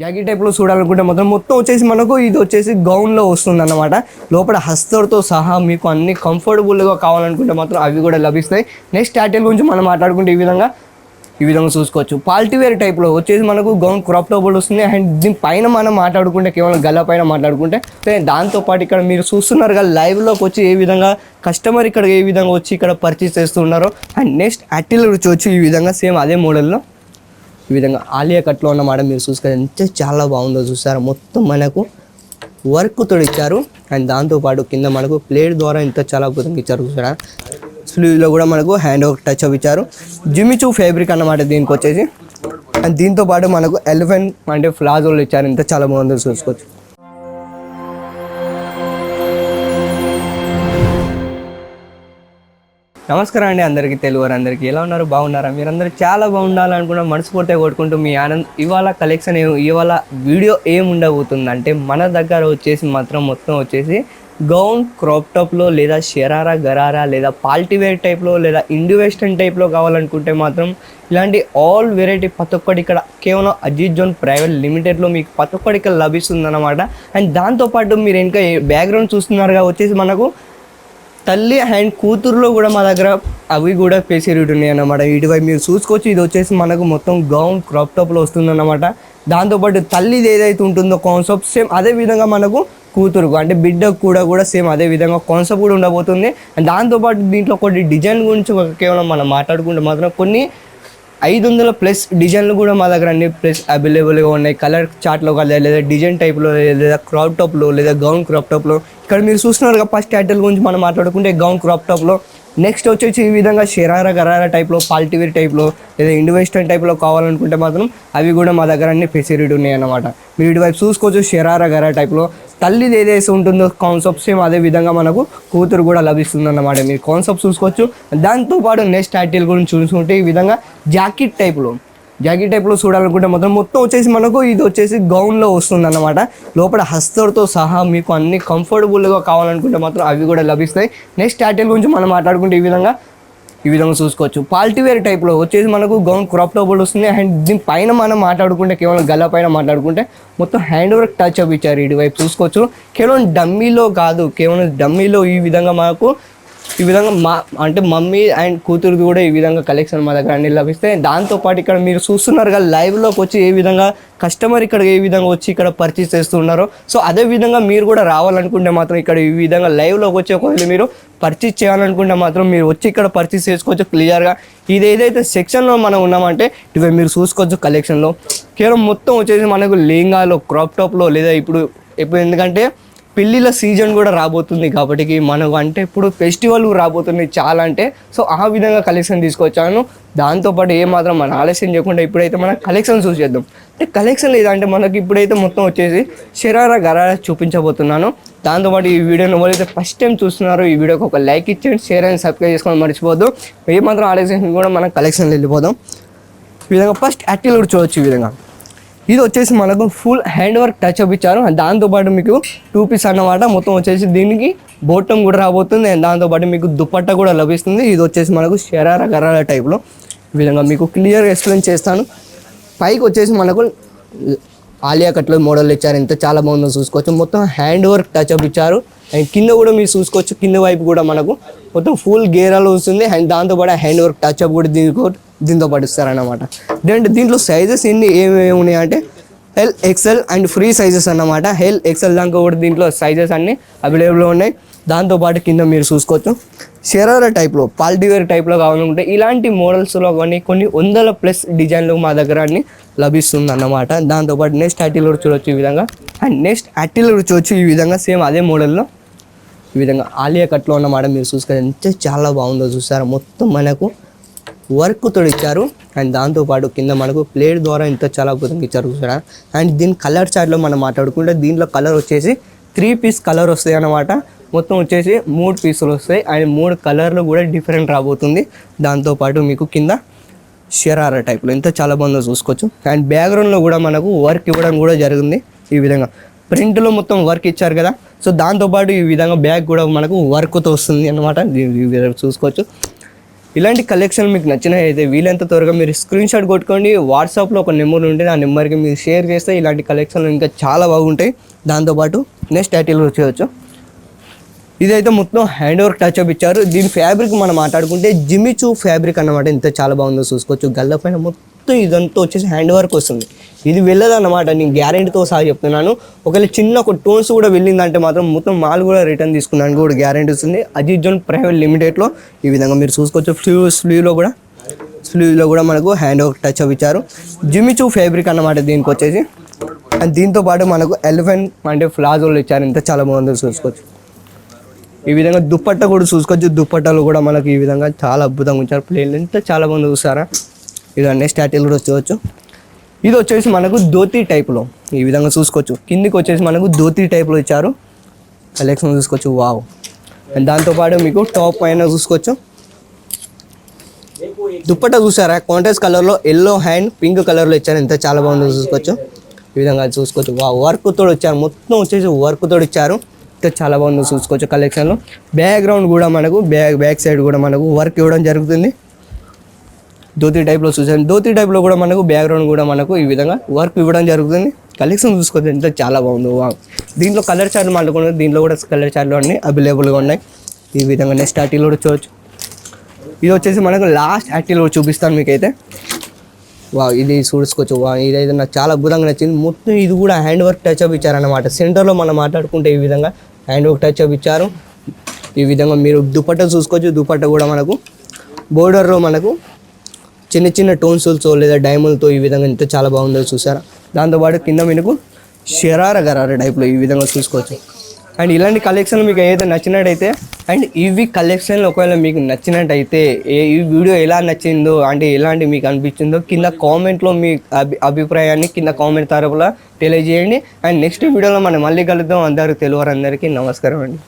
Jacket టైప్లో చూడాలనుకుంటే మాత్రం మొత్తం వచ్చేసి మనకు ఇది వచ్చేసి గౌన్లో వస్తుంది అన్నమాట లోపల హస్తర్తో సహా మీకు అన్ని కంఫర్టబుల్గా కావాలనుకుంటే మాత్రం అవి కూడా లభిస్తాయి. నెక్స్ట్ టైటిల్ గురించి మనం మాట్లాడుకుంటే ఈ విధంగా ఈ విధంగా చూసుకోవచ్చు. పాలిటీవేర్ టైప్లో వచ్చేసి మనకు గౌన్ క్రాప్ టోబుల్ వస్తుంది. అండ్ దీని పైన మనం మాట్లాడుకుంటే కేవలం గల్ల పైన మాట్లాడుకుంటే దాంతోపాటు ఇక్కడ మీరు చూస్తున్నారు కదా లైవ్లోకి వచ్చి ఏ విధంగా కస్టమర్ ఇక్కడ ఏ విధంగా వచ్చి ఇక్కడ పర్చేస్ చేస్తున్నారో అండ్ నెక్స్ట్ అట్టిల్ రుచి వచ్చి ఈ విధంగా సేమ్ అదే మోడల్లో ఈ విధంగా ఆలియా కట్లో ఉన్నమాట మీరు చూసుకొని ఎంత చాలా బాగుందో చూసారా. మొత్తం మనకు వర్క్తో ఇచ్చారు. అండ్ దాంతోపాటు కింద మనకు ప్లేట్ ద్వారా ఇంత చాలా అద్భుతంగా ఇచ్చారు చూసారా. స్లీవ్లో కూడా మనకు హ్యాండ్ వర్క్ టచ్ అప్ ఇచ్చారు. జిమిచూ ఫ్యాబ్రిక్ అన్నమాట దీనికి వచ్చేసి అండ్ దీంతో పాటు మనకు ఎలిఫెంట్ అంటే ఫ్లాజోలు ఇచ్చారు. ఇంత చాలా బాగుందో చూసుకోవచ్చు. నమస్కారం అండి అందరికీ తెలుగు అందరికీ ఎలా ఉన్నారు? బాగున్నారా? మీరందరూ చాలా బాగుండాలనుకున్న మనస్ఫూర్తిగా కొట్టుకుంటూ మీ ఆనంద్ ఇవాళ కలెక్షన్ ఇవాళ వీడియో ఏం ఉండబోతుంది అంటే మన దగ్గర వచ్చేసి మాత్రం మొత్తం వచ్చేసి గౌన్ క్రాప్ టాప్లో లేదా షెరారా గరారా లేదా పాల్టీవేర్ టైప్లో లేదా ఇండి వెస్టర్న్ టైప్లో కావాలనుకుంటే మాత్రం ఇలాంటి ఆల్ వెరైటీ ప్రతి ఒక్కటి ఇక్కడ కేవలం అజిత్ జోన్ ప్రైవేట్ లిమిటెడ్లో మీకు ప్రతి ఒక్కటి ఇక్కడ లభిస్తుంది అనమాట అండ్ దాంతోపాటు మీరు ఇంకా బ్యాక్గ్రౌండ్ చూస్తున్నారుగా వచ్చేసి మనకు తల్లి అండ్ కూతురులో కూడా మా దగ్గర అవి కూడా ఫెసిలిటీ ఉన్నాయి అన్నమాట. ఇటువైపు మీరు చూసుకోవచ్చు ఇది వచ్చేసి మనకు మొత్తం గౌన్ క్రాప్ టాప్లో వస్తుందన్నమాట. దాంతోపాటు తల్లిది ఏదైతే ఉంటుందో కాన్సెప్ట్ సేమ్ అదే విధంగా మనకు కూతురుకు అంటే బిడ్డకు కూడా కూడా సేమ్ అదే విధంగా కాన్సెప్ట్ కూడా ఉండబోతుంది. అండ్ దాంతోపాటు దీంట్లో కొన్ని డిజైన్ గురించి ఒక కేవలం మనం మాట్లాడుకుంటే మాత్రం కొన్ని ఐదు వందల ప్లస్ డిజైన్లు కూడా మా దగ్గర అన్ని ప్లస్ అవైలబుల్గా ఉన్నాయి. కలర్ చార్ట్లో కానీ లేదా డిజైన్ టైప్లో లేదా క్రాప్ టాప్లో లేదా గౌన్ క్రాప్ టాప్లో. ఇక్కడ మీరు చూస్తున్నారు ఫస్ట్ టైటిల్ గురించి మనం మాట్లాడుకుంటే గౌన్ క్రాప్ టాప్లో. నెక్స్ట్ వచ్చేసి ఈ విధంగా షెరారా గరారా టైప్లో పాల్టీవేర్ టైప్లో లేదా ఇండి వెస్టర్న్ టైప్లో కావాలనుకుంటే మాత్రం అవి కూడా మా దగ్గర అన్ని ఫెసిలిటీ ఉన్నాయి అన్నమాట మీరు ఇటువైపు చూసుకోవచ్చు షెరారా గరా టైప్లో. తల్లిది ఏదైతే ఉంటుందో కాన్సెప్ట్ సేమ్ అదే విధంగా మనకు కూతురు కూడా లభిస్తుంది అన్నమాట మీరు కాన్సెప్ట్ చూసుకోవచ్చు. దాంతోపాటు నెక్స్ట్ టైటిల్ గురించి చూసుకుంటే ఈ విధంగా జాకెట్ టైప్లో జాకెట్ టైప్లో చూడాలనుకుంటే మొత్తం మొత్తం వచ్చేసి మనకు ఇది వచ్చేసి గౌన్లో వస్తుంది అన్నమాట లోపల హస్తర్తో సహా మీకు అన్ని కంఫర్టబుల్గా కావాలనుకుంటే మాత్రం అవి కూడా లభిస్తాయి. నెక్స్ట్ టైటిల్ గురించి మనం మాట్లాడుకుంటే ఈ విధంగా ఈ విధంగా చూసుకోవచ్చు. పాల్టీవేర్ టైప్లో వచ్చేసి మనకు గౌన్ క్రాప్ టాప్ కూడా వస్తుంది. అండ్ దీని పైన మనం మాట్లాడుకుంటే కేవలం గల్ల పైన మాట్లాడుకుంటే మొత్తం హ్యాండ్ వర్క్ టచ్ అప్ ఇచ్చారు. ఇటువైపు చూసుకోవచ్చు. కేవలం డమ్మీలో కాదు కేవలం డమ్మీలో ఈ విధంగా మనకు ఈ విధంగా మా అంటే మమ్మీ అండ్ కూతురుది కూడా ఈ విధంగా కలెక్షన్ మా దగ్గర అన్ని లభిస్తాయి దాంతోపాటు ఇక్కడ మీరు చూస్తున్నారు కదా లైవ్లోకి వచ్చి ఏ విధంగా కస్టమర్ ఇక్కడ ఏ విధంగా వచ్చి ఇక్కడ పర్చేస్ చేస్తున్నారో. సో అదే విధంగా మీరు కూడా రావాలనుకుంటే మాత్రం ఇక్కడ ఈ విధంగా లైవ్లోకి వచ్చి ఒకవేళ మీరు పర్చేస్ చేయాలనుకుంటే మాత్రం మీరు వచ్చి ఇక్కడ పర్చేస్ చేసుకోవచ్చు క్లియర్గా ఇది ఏదైతే సెక్షన్లో మనం ఉన్నామంటే ఇవి మీరు చూసుకోవచ్చు కలెక్షన్లో కేవలం మొత్తం వచ్చేసి మనకు లెహంగాలో క్రాప్ టాప్లో లేదా ఇప్పుడు ఇప్పుడు ఎందుకంటే పెళ్ళిళ్ళ సీజన్ కూడా రాబోతుంది కాబట్టి మనకు అంటే ఇప్పుడు ఫెస్టివల్ రాబోతుంది చాలా అంటే. సో ఆ విధంగా కలెక్షన్ తీసుకొచ్చాను. దాంతోపాటు ఏమాత్రం మనం మన ఆలస్యం చేయకుండా ఇప్పుడైతే మనం కలెక్షన్ చూసేద్దాం అంటే కలెక్షన్ లేదంటే మనకి ఇప్పుడైతే మొత్తం వచ్చేసి శరార గరార చూపించబోతున్నాను. దాంతోపాటు ఈ వీడియోని ఎవరైతే ఫస్ట్ టైం చూస్తున్నారో ఈ వీడియోకి ఒక లైక్ ఇచ్చేయండి షేర్ అండ్ సబ్స్క్రైబ్ చేసుకొని మర్చిపోద్దు ఏమాత్రం ఆలస్యం కూడా మనం కలెక్షన్లో వెళ్ళిపోదాం. ఈ విధంగా ఫస్ట్ యాక్టివ్ కూడా చూడొచ్చు ఈ విధంగా. ఇది వచ్చేసి మనకు full hand work touch up ఇచ్చారు దాంతోపాటు మీకు టూ పీస్ అన్నమాట. మొత్తం వచ్చేసి దీనికి బోటం కూడా రాబోతుంది. అండ్ దాంతోపాటు మీకు దుప్పట్ట కూడా లభిస్తుంది. ఇది వచ్చేసి మనకు షరార గరాల టైప్లో ఈ విధంగా మీకు క్లియర్గా ఎక్స్ప్లెయిన్ చేస్తాను. పైకి వచ్చేసి మనకు ఆలియా కట్లో మోడల్ ఇచ్చారు. ఎంత చాలా బాగుందో చూసుకోవచ్చు. మొత్తం హ్యాండ్ వర్క్ టచ్ అప్ ఇచ్చారు. అండ్ కింద కూడా మీరు చూసుకోవచ్చు. కింద వైపు కూడా మనకు మొత్తం ఫుల్ గేరాలు వస్తుంది. అండ్ దాంతోపాటు హ్యాండ్ వర్క్ టచ్ అప్ కూడా దీనికి దీంతో పాటు ఇస్తారన్నమాట. దీంట్లో దీంట్లో సైజెస్ ఎన్ని ఏమేమి ఉన్నాయంటే L XL and free sizes అన్నమాట. హెల్ ఎక్సెల్ దాకా కూడా దీంట్లో సైజెస్ అన్నీ అవైలబుల్లో ఉన్నాయి. దాంతోపాటు కింద మీరు చూసుకోవచ్చు. షెరారా టైప్లో పాల్టీవేర్ టైప్లో కావాలనుకుంటే ఇలాంటి మోడల్స్లో కానీ కొన్ని వందల ప్లస్ డిజైన్లు మా దగ్గర అన్ని లభిస్తుంది అన్నమాట దాంతోపాటు నెక్స్ట్ అటిల్ రుచి చూడొచ్చు ఈ విధంగా అండ్ నెక్స్ట్ అటిల్ రుచి చూడొచ్చు ఈ విధంగా సేమ్ అదే మోడల్లో ఈ విధంగా ఆలియా కట్లో ఉన్నమాట మీరు చూసుకొని ఎంత చాలా బాగుందో చూసారా? మొత్తం మనకు వర్క్ ఇచ్చారు. అండ్ దాంతోపాటు కింద మనకు ప్లేట్ ద్వారా ఇంత చాలా అద్భుతంగా ఇచ్చారు చూసారా? అండ్ దీని కలర్ చార్ట్లో మనం మాట్లాడుకుంటే దీంట్లో కలర్ వచ్చేసి త్రీ పీస్ కలర్ వస్తాయి అన్నమాట. మొత్తం వచ్చేసి మూడు పీసులు వస్తాయి. అండ్ మూడు కలర్లు కూడా డిఫరెంట్ రాబోతుంది. దాంతోపాటు మీకు కింద షరారా టైప్లో ఎంత చాలా బాగుందో చూసుకోవచ్చు. అండ్ బ్యాక్గ్రౌండ్లో కూడా మనకు వర్క్ ఇవ్వడం కూడా జరిగింది ఈ విధంగా. ప్రింట్లో మొత్తం వర్క్ ఇచ్చారు కదా. సో దాంతోపాటు ఈ విధంగా బ్యాగ్ కూడా మనకు వర్క్తో వస్తుంది అన్నమాట. చూసుకోవచ్చు. ఇలాంటి కలెక్షన్ మీకు నచ్చినవి అయితే త్వరగా మీరు స్క్రీన్ షాట్ కొట్టుకోండి. వాట్సాప్లో ఒక నెంబర్ ఉంటే ఆ నెంబర్కి మీరు షేర్ చేస్తే ఇలాంటి కలెక్షన్లు ఇంకా చాలా బాగుంటాయి. దాంతోపాటు నెక్స్ట్ టైటిల్ వచ్చేయచ్చు ఇదైతే మొత్తం హ్యాండ్ వర్క్ టచ్ అప్ ఇచ్చారు. దీని ఫ్యాబ్రిక్ మనం మాట్లాడుకుంటే జిమిచూ ఫ్యాబ్రిక్ అన్నమాట. ఎంత చాలా బాగుందో చూసుకోవచ్చు. గల్ల పైన మొత్తం మొత్తం ఇదంతా వచ్చేసి హ్యాండ్ వర్క్ వస్తుంది. ఇది వెళ్ళదు అన్నమాట నేను గ్యారెంటీతో సహా చెప్తున్నాను. ఒకవేళ చిన్న ఒక టోన్స్ కూడా వెళ్ళిందంటే మాత్రం మొత్తం మాల్ కూడా రిటర్న్ తీసుకున్నాను కూడా గ్యారెంటీ వస్తుంది. అజిత్ జోన్ ప్రైవేట్ లిమిటెడ్లో ఈ విధంగా మీరు చూసుకోవచ్చు. స్లీవ్ స్లీవ్లో కూడా స్లీవ్లో కూడా మనకు హ్యాండ్ వర్క్ టచ్ అప్ ఇచ్చారు. జిమిచూ ఫ్యాబ్రిక్ అన్నమాట దీనికి వచ్చేసి. అండ్ దీంతో పాటు మనకు ఎలిఫెంట్ అంటే ఫ్లాజోలు ఇచ్చారు. ఇంత చాలా బాగుందో చూసుకోవచ్చు. ఈ విధంగా దుప్పట్ట కూడా చూసుకోవచ్చు. దుప్పట్టలు కూడా మనకు ఈ విధంగా చాలా అద్భుతంగా ఉంచారు. ప్లేన్ ఎంత చాలా బాగుంది చూసారా? ఇదన్నీ స్టాటిల్ కూడా చూడవచ్చు ఇది వచ్చేసి మనకు ధోతి టైప్లో. ఈ విధంగా చూసుకోవచ్చు. కిందికి వచ్చేసి మనకు ధోతి టైప్లో ఇచ్చారు. కలెక్షన్ చూసుకోవచ్చు. వావ్ అండ్ దాంతోపాటు మీకు టాప్ పైన చూసుకోవచ్చు. దుప్పట చూసారా? కాంట్రాస్ట్ కలర్లో ఎల్లో హ్యాండ్ పింక్ కలర్లో ఇచ్చారు. ఎంత చాలా బాగుందో చూసుకోవచ్చు. ఈ విధంగా చూసుకోవచ్చు. వా వర్క్ తోడు వచ్చారు మొత్తం వచ్చేసి వర్క్ తోడు ఇచ్చారు. ఇంకా చాలా బాగుందో చూసుకోవచ్చు కలెక్షన్లో బ్యాక్గ్రౌండ్ కూడా మనకు బ్యాక్ బ్యాక్ సైడ్ కూడా మనకు వర్క్ ఇవ్వడం జరుగుతుంది. ధోతి టైప్లో చూసాను ధోతి టైప్లో కూడా మనకు బ్యాక్గ్రౌండ్ కూడా మనకు ఈ విధంగా వర్క్ ఇవ్వడం జరుగుతుంది. కలెక్షన్ చూసుకోవచ్చు ఎంత చాలా బాగుంది. వా దీంట్లో కలర్ చార్ట్లు మాట్లాడుకున్నాం దీంట్లో కూడా కలర్ చార్ట్లు అన్నీ అవైలబుల్గా ఉన్నాయి. ఈ విధంగా నెక్స్ట్ ఆర్టీలో కూడా చూడవచ్చు ఇది వచ్చేసి మనకు లాస్ట్ యాక్టీలో చూపిస్తాను మీకైతే. వా ఇది చూసుకోవచ్చు వా ఇదైతే నాకు చాలా అద్భుతంగా నచ్చింది. మొత్తం ఇది కూడా హ్యాండ్ వర్క్ టచ్ అప్ ఇచ్చారన్నమాట సెంటర్లో మనం మాట్లాడుకుంటే ఈ విధంగా హ్యాండ్ వర్క్ టచ్ అప్ ఇచ్చారు. ఈ విధంగా మీరు దుపట్ట చూసుకోవచ్చు. దుపట్ట కూడా మనకు బోర్డర్లో మనకు చిన్న చిన్న టోన్సుల్తో లేదా డైమండ్తో ఈ విధంగా ఎంత చాలా బాగుందో చూసారా? దాంతోపాటు కింద మీకు షరార గరార టైప్లో ఈ విధంగా చూసుకోవచ్చు. అండ్ ఇలాంటి కలెక్షన్లు మీకు ఏదైతే నచ్చినట్టయితే అండ్ ఇవి కలెక్షన్లు ఒకవేళ మీకు నచ్చినట్టయితే ఏ ఈ వీడియో ఎలా నచ్చిందో అంటే ఎలాంటి మీకు అనిపించిందో కింద కామెంట్లో మీ అభి అభిప్రాయాన్ని కింద కామెంట్ తరపున తెలియజేయండి. అండ్ నెక్స్ట్ వీడియోలో మనం మళ్ళీ కలుద్దాం. అందరూ తెలుగు అందరికీ నమస్కారం అండి.